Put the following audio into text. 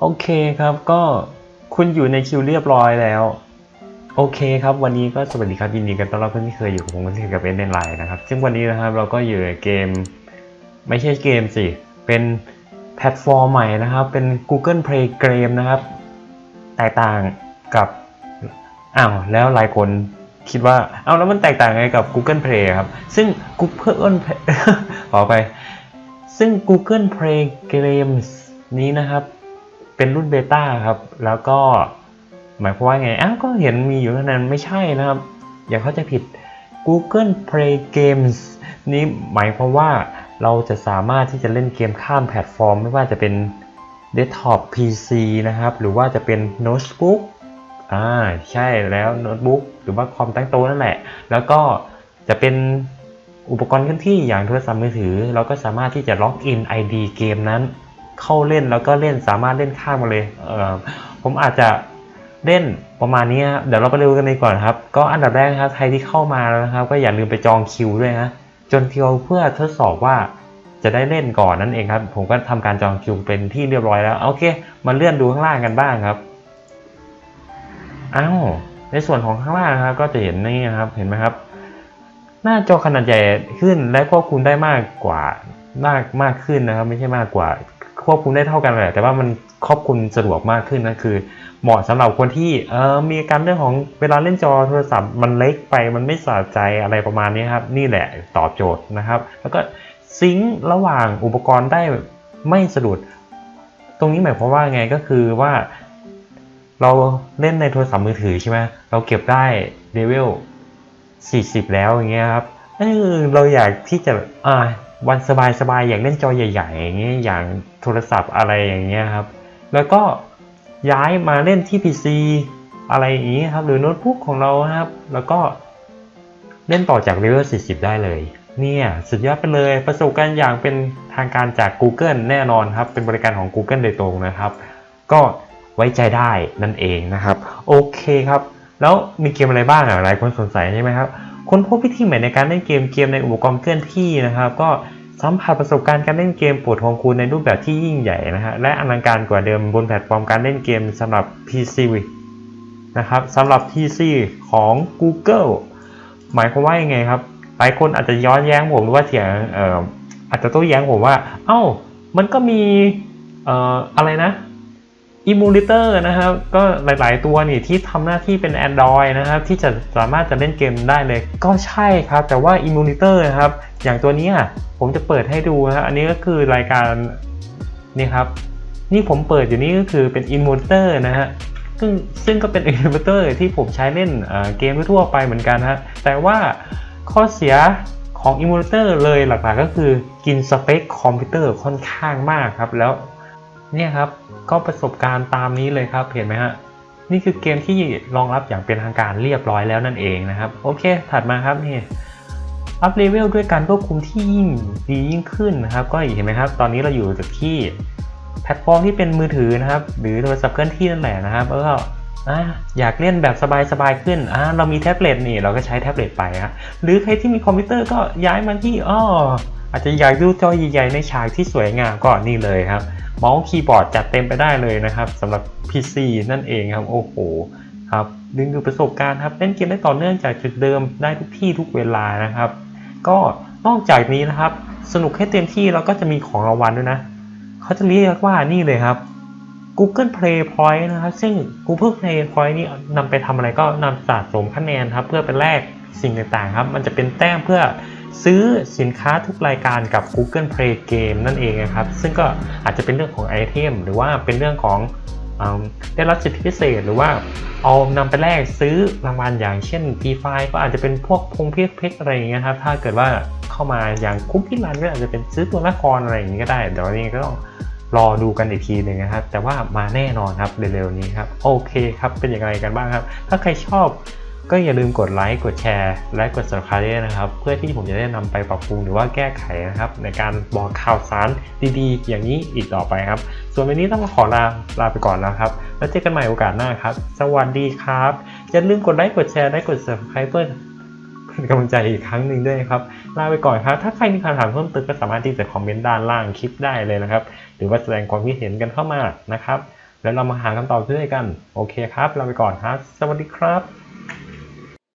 โอเคครับก็คุณอยู่ในคิวเรียบร้อยแล้ว โอเคครับ วันนี้ก็สวัสดีครับยินดีกันต้อนรับเพื่อนที่เคยอยู่กับผมกันที่กับเอ็นเดนไลน์นะครับซึ่งวันนี้นะครับเราก็อยู่ในเกม ไม่ใช่เกมสิ เป็นแพลตฟอร์มใหม่นะครับ เป็น Google Play Game นะครับแตกต่างกับอ้าวแล้วหลายคนคิดว่าเอาแล้วมันแตกต่างไงกับ Google Play ครับ ซึ่ง Google ขอไป ซึ่ง Google Play Games นี้นะครับ เป็นรุ่นเบต้าครับ แล้วก็หมายความว่าไง อ้าว ก็เห็นมีอยู่เท่านั้นไม่ใช่นะครับ อย่าเข้าใจผิด Google Play Games นี้หมายความว่าเราจะสามารถที่จะเล่นเกมข้ามแพลตฟอร์ม ไม่ว่าจะเป็น Desktop PC นะครับ หรือว่าจะเป็นโน้ตบุ๊กอ่า ใช่แล้วโน้ตบุ๊กหรือว่าคอมตั้งโต๊ะนั่นแหละ แล้วก็จะเป็นอุปกรณ์เคลื่อนที่อย่างโทรศัพท์มือถือ เราก็สามารถที่จะล็อกอิน ID เกมนั้น เข้าเล่นแล้วก็เล่นสามารถเล่นข้ามมาเลยเออผมอาจจะเล่นประมาณนี้ครับเดี๋ยวเราไปดูกันเลยก่อนครับ ก็อันดับแรกครับใครที่เข้ามาแล้วนะครับ ก็อย่าลืมไปจองคิวด้วยนะจนคิวเพื่อทดสอบว่าจะได้เล่นก่อนนั่นเองครับ ผมก็ทำการจองคิวเป็นที่เรียบร้อยแล้วโอเค มาเลื่อนดูข้างล่างกันบ้างครับอ้าวในส่วนของข้างล่างครับ ก็จะเห็นนี่นะครับเห็นไหมครับ หน้าจอขนาดใหญ่ขึ้นและควบคุมได้มากกว่ามากมากขึ้นนะครับ ไม่ใช่มากกว่า ควบคุมได้เท่ากันแหละ แต่ว่ามันครอบคลุมสะดวกมากขึ้นนะคือ เหมาะสำหรับคนที่เออมีการเรื่องของเวลาเล่นจอโทรศัพท์มันเล็กไปมันไม่สะใจอะไรประมาณนี้ครับ นี่แหละตอบโจทย์นะครับ แล้วก็ซิงค์ระหว่างอุปกรณ์ได้ไม่สะดุด ตรงนี้หมายความว่าไงก็คือว่า เราเล่นในโทรศัพท์มือถือใช่ไหมเราเก็บได้เลเวล40 แล้วอย่างเงี้ยครับ เออเราอยากที่จะอ่าวันสบายๆอยากเล่นจอใหญ่ๆอย่างเงี้ยอย่างโทรศัพท์อะไรอย่างเงี้ยครับ แล้วก็ย้ายมาเล่นที่ PC อะไรอย่างงี้ครับ หรือโน้ตบุ๊กของเราครับ แล้วก็เล่นต่อจากเลเวล40 ได้เลย เนี่ยสุดยอดไปเลยประสบการณ์อย่างเป็นทางการจาก Google แน่นอนครับ เป็นบริการของ Google โดยตรงนะครับ ก็ไว้ใจได้นั่นเองนะครับ โอเคครับ แล้วมีเกมอะไรบ้างอะหลายคนสงสัยใช่ไหมครับ ค้นพบวิธีใหม่ในการเล่นเกมเกมในอุปกรณ์เคลื่อนที่นะครับ ก็สัมผัสประสบการณ์การเล่นเกมโปรดของคุณในรูปแบบที่ยิ่งใหญ่นะฮะและอลังการกว่าเดิมบนแพลตฟอร์มการเล่นเกมสำหรับ PC นะครับสำหรับ PC ของ Google หมายความว่ายังไงครับหลายคนอาจจะย้อนแย้งผมหรือว่าเถียงอออาจจะโต้แย้งผมว่า เอ้า มันก็มีเอ่ออะไรนะ อิมูลิเตอร์นะครับ ก็หลาย ๆ ตัวนี่ที่ทำหน้าที่เป็น Android นะครับ ที่จะสามารถจะเล่นเกมได้เลย ก็ใช่ครับ แต่ว่าอิมูลิเตอร์นะครับ อย่างตัวนี้ผมจะเปิดให้ดูนะอันนี้ก็คือรายการนี่ครับ นี่ผมเปิดอยู่นี่ก็คือเป็นอิมูลิเตอร์นะฮะซึ่งซึ่งก็เป็นอิมูลิเตอร์ที่ผมใช้เล่นเกมทั่วไปเหมือนกันฮะแต่ว่าข้อเสียของอิมูลิเตอร์เลยหลัก ๆ ก็คือกินสเปคคอมพิวเตอร์ค่อนข้างมากครับแล้ว เนี่ยครับก็ประสบการณ์ตามนี้เลยครับเห็นไหมฮะนี่คือเกมที่รองรับอย่างเป็นทางการเรียบร้อยแล้วนั่นเองนะครับ โอเค ถัดมาครับนี่อัพเลเวลด้วยการควบคุมที่ยิ่งดียิ่งขึ้นนะครับ ก็เห็นไหมครับ ตอนนี้เราอยู่จากที่แพลตฟอร์มที่เป็นมือถือนะครับ หรือโทรศัพท์เคลื่อนที่นั่นแหละนะครับแล้วก็อะอยากเล่นแบบสบายๆขึ้นอะเรามีแท็บเล็ตนี่เราก็ใช้แท็บเล็ตไปฮะหรือใครที่มีคอมพิวเตอร์ก็ย้ายมาที่อ้อ อาจจะอยากดูจอใหญ่ๆในฉากที่สวยงามก็นี่เลยครับเมาส์คีย์บอร์ดจัดเต็มไปได้เลยนะครับสำหรับ PC นั่นเองครับโอ้โหครับดึงดูประสบการณ์ครับเล่นเกมได้ต่อเนื่องจากจุดเดิมได้ทุกที่ทุกเวลานะครับ ก็นอกจากนี้นะครับ สนุกให้เต็มที่แล้วก็จะมีของรางวัลด้วยนะเขาจะเรียกว่านี่เลยครับ Google Play Point นะครับ ซึ่ง Google Play Point นี่นำไปทำอะไรก็นำสะสมคะแนนครับ เพื่อไปแลกสิ่งต่างๆครับ มันจะเป็นแต้มเพื่อ ซื้อสินค้าทุกรายการกับ Google Play Game นั่นเองนะครับ ซึ่งก็อาจจะเป็นเรื่องของไอเทมหรือว่าเป็นเรื่องของได้รับสิทธิพิเศษหรือว่าเอานำไปแลกซื้อรางวัลอย่างเช่น p ีไฟก็อาจจะเป็นพวกพงเพชรเพชรอะไรอย่างเงี้ยครับถ้าเกิดว่าเข้ามาอย่างคุ้มพิรันก็อาจจะเป็นซื้อตัวละครอะไรอย่างงี้ก็ได้เดี๋ยววันนี้ก็ต้องรอดูกันอีกทีหนึ่งนะครับ แต่ว่ามาแน่นอนครับเร็วๆนี้ครับ โอเคครับเป็นอย่างไรกันบ้างครับ ถ้าใครชอบ ก็อย่าลืมกดไลค์กดแชร์ และกด subscribe ด้วยนะครับ เพื่อที่ผมจะได้นำไปปรับปรุงหรือว่าแก้ไขนะครับ ในการบอกข่าวสารดีๆ อย่างนี้อีกต่อไปครับ ส่วนวันนี้ต้องขอลาลาไปก่อนแล้วครับ แล้วเจอกันใหม่โอกาสหน้าครับ สวัสดีครับ อย่าลืมกดไลค์กดแชร์และกด subscribe เพื่อเป็นกำลังใจอีกครั้งหนึ่งด้วยครับลาไปก่อนครับ ถ้าใครมีคำถามเพิ่มเติมก็สามารถที่จะคอมเมนต์ด้านล่างคลิปได้เลยนะครับ หรือว่าแสดงความคิดเห็นกันเข้ามานะครับ แล้วเรามาหาคำตอบด้วยกัน โอเคครับเราไปก่อนครับ สวัสดีครับ